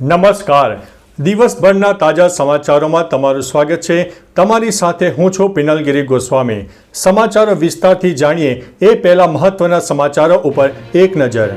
નમસ્કાર. દિવસભરના તાજા સમાચારોમાં તમારું સ્વાગત છે. તમારી સાથે હું છું પિનલગીરી ગોસ્વામી. સમાચારો વિસ્તારથી જાણીએ એ પહેલા મહત્વના સમાચારો ઉપર એક નજર.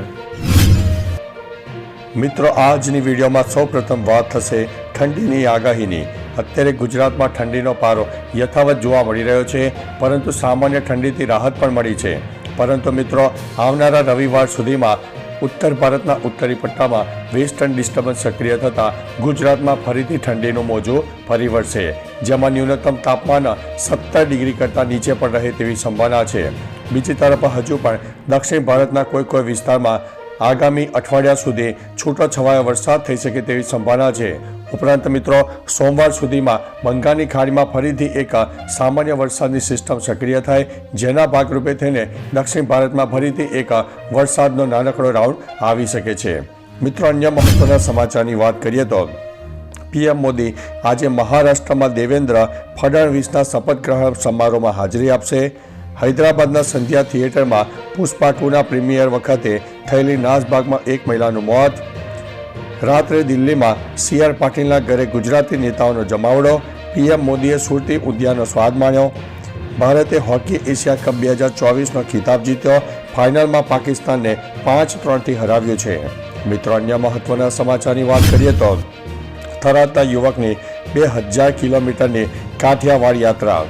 મિત્રો, આજની વિડીયોમાં સૌપ્રથમ વાત થશે ઠંડીની આગાહીની. અત્યારે ગુજરાતમાં ઠંડીનો પારો યથાવત જોવા મળી રહ્યો છે, પરંતુ સામાન્ય ઠંડીથી રાહત પણ મળી છે. પરંતુ મિત્રો, આવનારા રવિવાર સુધીમાં ઉત્તર ભારતના ઉત્તરી પટ્ટામાં વેસ્ટર્ન ડિસ્ટર્બન્સ સક્રિય થતાં ગુજરાતમાં ફરીથી ઠંડીનું મોજું ફરી વળશે. જેમાં ન્યૂનતમ તાપમાન સત્તર ડિગ્રી કરતાં નીચે પણ રહે તેવી સંભાવના છે. બીજી તરફ હજુ પણ દક્ષિણ ભારતના કોઈ કોઈ વિસ્તારમાં આગામી અઠવાડિયા સુધી છૂટો છવાયો વરસાદ થઈ શકે તેવી સંભાવના છે. ઉપરાંત મિત્રો, સોમવાર સુધીમાં બંગાળની ખાડીમાં ફરીથી એક સામાન્ય વરસાદની સિસ્ટમ સક્રિય થાય, જેના ભાગરૂપે થઈને દક્ષિણ ભારતમાં ફરીથી એક વરસાદનો નાનકડો રાઉન્ડ આવી શકે છે. મિત્રો, અન્ય મહત્વના સમાચારની વાત કરીએ તો, પીએમ મોદી આજે મહારાષ્ટ્રમાં દેવેન્દ્ર ફડણવીસના શપથ ગ્રહણ સમારોહમાં હાજરી આપશે. હૈદરાબાદના સંધ્યા થિયેટરમાં પુષ્પા ટુના પ્રીમિયર વખતે થયેલી નાસભાગમાં એક મહિલાનું મોત રાત્રે દિલ્હીમાં સી આર પાટીલના ઘરે ગુજરાતી નેતાઓનો જમાવડો, પીએમ મોદીએ સુરતી ઉદ્યાનનો સ્વાદ માણ્યો. ભારતે હોકી એશિયા કપ બે હજાર ચોવીસનો ખિતાબ જીત્યો. ફાઇનલમાં પાકિસ્તાનને પાંચ ત્રણથી હરાવ્યું છે. મિત્રો, અન્ય મહત્વના સમાચારની વાત કરીએ તો થરાદના યુવકની બે હજાર કિલોમીટરની કાઠિયાવાડ યાત્રા.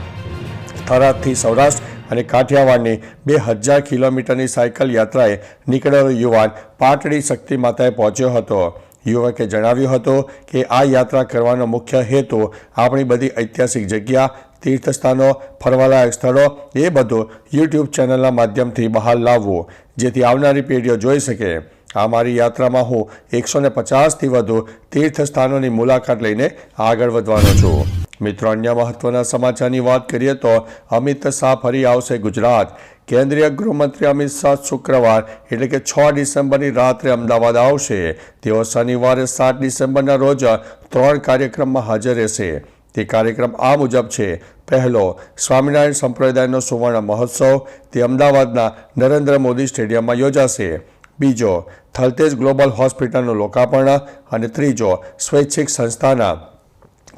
થરાદથી સૌરાષ્ટ્ર અને કાઠિયાવાડની બે હજાર કિલોમીટરની સાયકલ યાત્રાએ નીકળેલો યુવાન પાટડી શક્તિ માતાએ પહોંચ્યો હતો. યુવકે જણાવ્યું હતું કે આ યાત્રા કરવાનો મુખ્ય હેતુ આપણી બધી ઐતિહાસિક જગ્યા, તીર્થસ્થાનો, ફરવાલાયક સ્થળો, એ બધું યુટ્યુબ ચેનલના માધ્યમથી બહાર લાવવું, જેથી આવનારી પેઢીઓ જોઈ શકે. આ મારી યાત્રામાં હું એકસો ને પચાસથી વધુ તીર્થસ્થાનોની મુલાકાત લઈને આગળ વધવાનો છું. મિત્રો, અન્ય મહત્વના સમાચારની વાત કરીએ તો અમિત શાહ ફરી આવશે ગુજરાત. કેન્દ્રીય ગૃહમંત્રી અમિત શાહ શુક્રવાર, એટલે કે છ ડિસેમ્બરની રાત્રે અમદાવાદ આવશે. તેઓ શનિવારે સાત ડિસેમ્બરના રોજ ત્રણ કાર્યક્રમમાં હાજર રહેશે. તે કાર્યક્રમ આ મુજબ છે. પહેલો, સ્વામિનારાયણ સંપ્રદાયનો સુવર્ણ મહોત્સવ, તે અમદાવાદના નરેન્દ્ર મોદી સ્ટેડિયમમાં યોજાશે. બીજો, થલતેજ ગ્લોબલ હોસ્પિટલનું લોકાર્પણ અને ત્રીજો, સ્વૈચ્છિક સંસ્થાના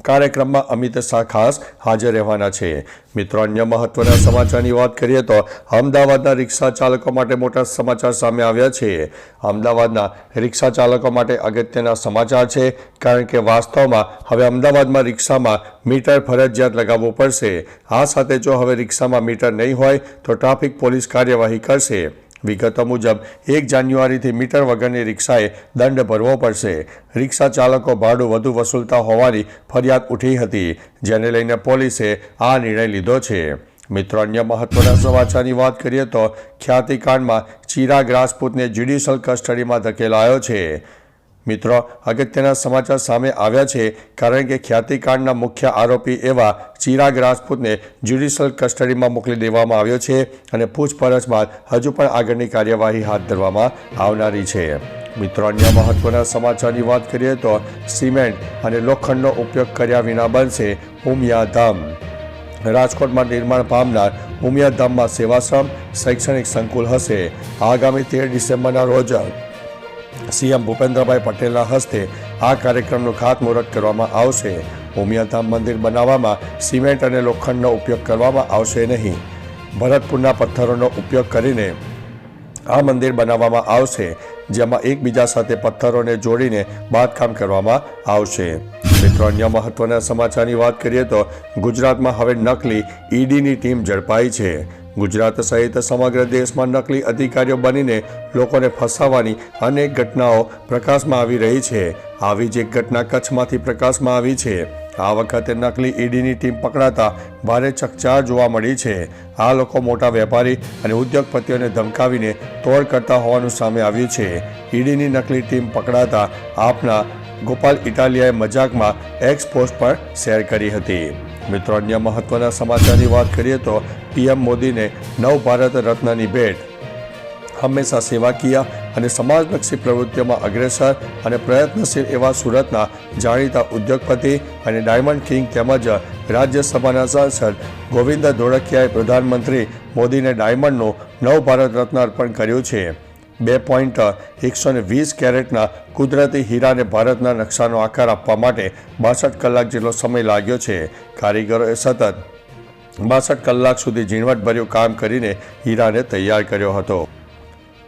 કાર્યક્રમમાં અમિત શાહ ખાસ હાજર રહેવાના છે. મિત્રો, અન્ય મહત્વના સમાચારની વાત કરીએ તો અમદાવાદના રિક્ષા ચાલકો માટે મોટા સમાચાર સામે આવ્યા છે. અમદાવાદના રિક્ષા ચાલકો માટે અગત્યના સમાચાર છે, કારણ કે વાસ્તવમાં હવે અમદાવાદમાં રિક્ષામાં મીટર ફરજિયાત લગાવવું પડશે. આ સાથે જો હવે રિક્ષામાં મીટર નહીં હોય, તો ટ્રાફિક પોલીસ કાર્યવાહી કરશે. વિગતો મુજબ, એક જાન્યુઆરીથી મીટર વગરની રિક્ષાએ દંડ ભરવો પડશે. રિક્ષા ચાલકો ભાડું વધુ વસૂલતા હોવાની ફરિયાદ ઉઠી હતી, જેને લઈને પોલીસે આ નિર્ણય લીધો છે. મિત્રો, અન્ય મહત્વના સમાચારની વાત કરીએ તો ખ્યાતિકાંડમાં ચિરાગ રાજપૂતને જ્યુડિશિયલ કસ્ટડીમાં ધકેલાયો છે. મિત્રો, અગત્યના સમાચાર સામે આવ્યા છે, કારણ કે ખ્યાતિકાંડના મુખ્ય આરોપી એવા ચિરાગ રાજપૂતને જ્યુડિશિયલ કસ્ટડીમાં મોકલી દેવામાં આવ્યો છે અને પૂછપરછ બાદ હજુ પણ આગળની કાર્યવાહી હાથ ધરવામાં આવનારી છે. મિત્રો, અન્ય મહત્વના સમાચારની વાત કરીએ તો સિમેન્ટ અને લોખંડનો ઉપયોગ કર્યા વિના બનશે ઉમિયા ધામ રાજકોટમાં નિર્માણ પામનાર ઉમિયા ધામમાં સેવાશ્રમ શૈક્ષણિક સંકુલ હશે. આગામી તેર ડિસેમ્બરના રોજ સીએમ ભૂપેન્દ્રભાઈ પટેલના હસ્તે આ કાર્યક્રમનું ખાતમુહૂર્ત કરવામાં આવશે. ઉમિયાધામ મંદિર બનાવવામાં સિમેન્ટ અને લોખંડનો ઉપયોગ કરવામાં આવશે નહીં. ભરતપુરના પથ્થરોનો ઉપયોગ કરીને આ મંદિર બનાવવામાં આવશે, જેમાં એકબીજા સાથે પથ્થરોને જોડીને બાંધકામ કરવામાં આવશે. મિત્રો, અન્ય મહત્વના સમાચારની વાત કરીએ તો ગુજરાતમાં હવે નકલી ઈડીની ટીમ ઝડપાઈ છે. ગુજરાત સહિત સમગ્ર દેશમાં નકલી અધિકારીઓ બનીને લોકોને ફસાવવાની અનેક ઘટનાઓ પ્રકાશમાં આવી રહી છે. આવી જ એક ઘટના કચ્છમાંથી પ્રકાશમાં આવી છે. આ વખતે નકલી ઈડીની ટીમ પકડાતા ભારે ચકચાર જોવા મળી છે. આ લોકો મોટા વેપારી અને ઉદ્યોગપતિઓને ધમકાવીને તોડ કરતા હોવાનું સામે આવ્યું છે. ઈડીની નકલી ટીમ પકડાતા આપના ગોપાલ ઇટાલિયાએ મજાકમાં એક્સ પોસ્ટ પર શેર કરી હતી. મિત્રો, અન્ય મહત્વના સમાચારની વાત કરીએ તો પીએમ મોદીને નવ ભારત રત્નની ભેટ. હંમેશા સેવાકીય અને સમાજલક્ષી પ્રવૃત્તિઓમાં અગ્રેસર અને પ્રયત્નશીલ એવા સુરતના જાણીતા ઉદ્યોગપતિ અને ડાયમંડ કિંગ તેમજ રાજ્યસભાના સાંસદ ગોવિંદ ધોળકિયાએ પ્રધાનમંત્રી મોદીને ડાયમંડનું નવ ભારત રત્ન અર્પણ કર્યું છે. બે પોઈન્ટ એકસો ને વીસ કેરેટના કુદરતી હીરાને ભારતના નકશાનો આકાર આપવા માટે બાસઠ કલાક જેટલો સમય લાગ્યો છે. કારીગરોએ સતત બાસઠ કલાક સુધી ઝીણવટભર્યું કામ કરીને હીરાને તૈયાર કર્યો હતો.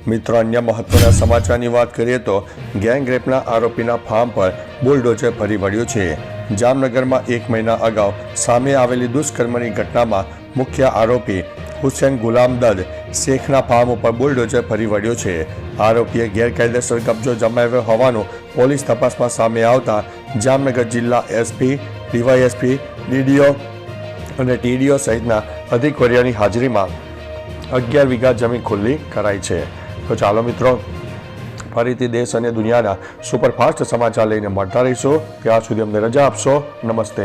મિત્રો, અન્ય મહત્વના સમાચારની વાત કરીએ તો ગેંગ રેપના આરોપીના ફાર્મ પર બુલડોઝર ફરી વળ્યું છે. જામનગરમાં એક મહિના અગાઉ સામે આવેલી દુષ્કર્મની ઘટનામાં મુખ્ય આરોપી હુસેન ગુલામદદ શેખના ફાર્મ ઉપર બુલડોઝર ફરી વળ્યો છે. આરોપીએ ગેરકાયદેસર કબજો જમાવ્યો હોવાનું પોલીસ તપાસમાં સામે આવતા જામનગર જિલ્લા એસપી, ડીવાયએસપી, ડીડીઓ અને ટીડીઓ સહિતના અધિકારીઓની હાજરીમાં અગિયાર વીઘા જમીન ખુલ્લી કરાઈ છે. તો ચાલો મિત્રો, ફરીથી દેશ અને દુનિયાના સુપરફાસ્ટ સમાચાર લઈને મળતા રહીશું. ત્યાં સુધી અમને રજા આપશો. નમસ્તે.